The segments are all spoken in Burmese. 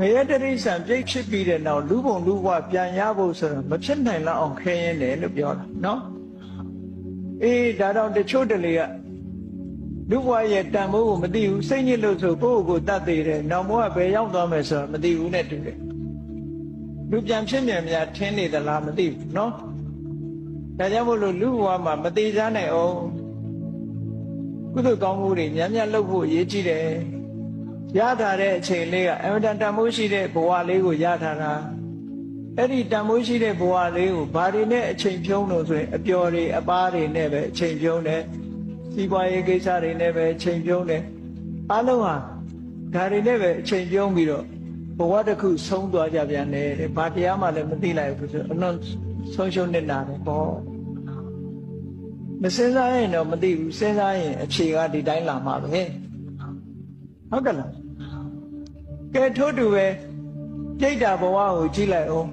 ငရဲတရိစ္ဆာန်ပြိတ်ဖြစ်ပြီးတဲ့နောက်လူပုံလူဘဝပြန်ရဖို့ဆိုတော့မဖြစ်နိုင်လောက်အောင်ခဲရင်တယ်လို့ပြောတာနော်အေးဒါတော့တချို့တလေကလူဘဝရဲ့တန်ဖိုးကိုမသိဘူးစိတ်ညစ်လို့ဆိုကိုယ့်ကိုယ်ကိုတတ်သေးတယ်နောက်ဘဝဘယ်ရောက်သွားမယ်ဆိုတော့မသိဘူးနဲ့တူတယ်လူပြန်ဖြစ်မြန်များထင်းနေသလားမသိဘူးနော်ဒါကြောင့်မို့လို့လူဘဝမှာမသေးစားနိုင်အောင်ကုသိုလ်ကောင်းမှုတွေများများလုပ်ဖို့အရေးကြီးတယ် ရထားတဲ့အချိန်လေးကအမတန်တန်မိုးရှိတဲ့ဘဝလေးကိုရထားတာအဲ့ဒီတန်မိုးရှိတဲ့ဘဝလေးကိုဘာတွေနဲ့အချိန်ဖြုံးလို့ဆိုရင်အပျော်တွေအပားတွေနဲ့ပဲအချိန်ဖြုံးတယ်စီးပွားရေးကိစ္စတွေနဲ့ပဲအချိန်ဖြုံးတယ်အားလုံးဟာဒါတွေနဲ့ပဲအချိန်ဖြုံးပြီးတော့ဘဝတစ်ခုဆုံးသွားကြပြန်တယ်တဲ့ဘာတရားမှလည်းမသိလိုက်ဘူးဆိုအလွန်ဆုံးရှုံးနေတာတယ်ပေါ့မစင်စားရင်တော့မသိဘူးစဉ်းစားရင်အဖြေကဒီတိုင်းလာမှာပဲ ဟုတ်ကဲ့လားကဲထို့တူပဲပြိတ္တာဘဝကိုကြည့်လိုက်အောင်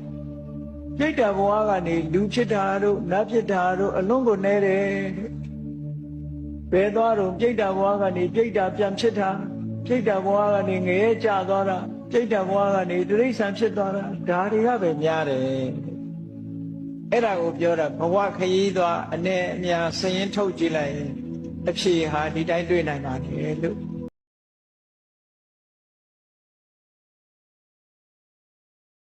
ပြိတ္တာဘဝကနေလူဖြစ်တာတို့နတ်ဖြစ်တာတို့အလွန်ကိုနဲတယ်ဘယ်သွားတော့ပြိတ္တာဘဝကနေပြိတ္တာပြန်ဖြစ်တာပြိတ္တာဘဝကနေငရဲကျသွားတာပြိတ္တာဘဝကနေတိရစ္ဆာန်ဖြစ်သွားတာဒါတွေကပဲများတယ်အဲ့ဒါကိုပြောတာဘဝခရီးသွားအ ਨੇ အများစရင်ထုတ်ကြည့်လိုက်ရင်အဖြေဟာဒီတိုင်းတွေ့နိုင်ပါတယ်လို့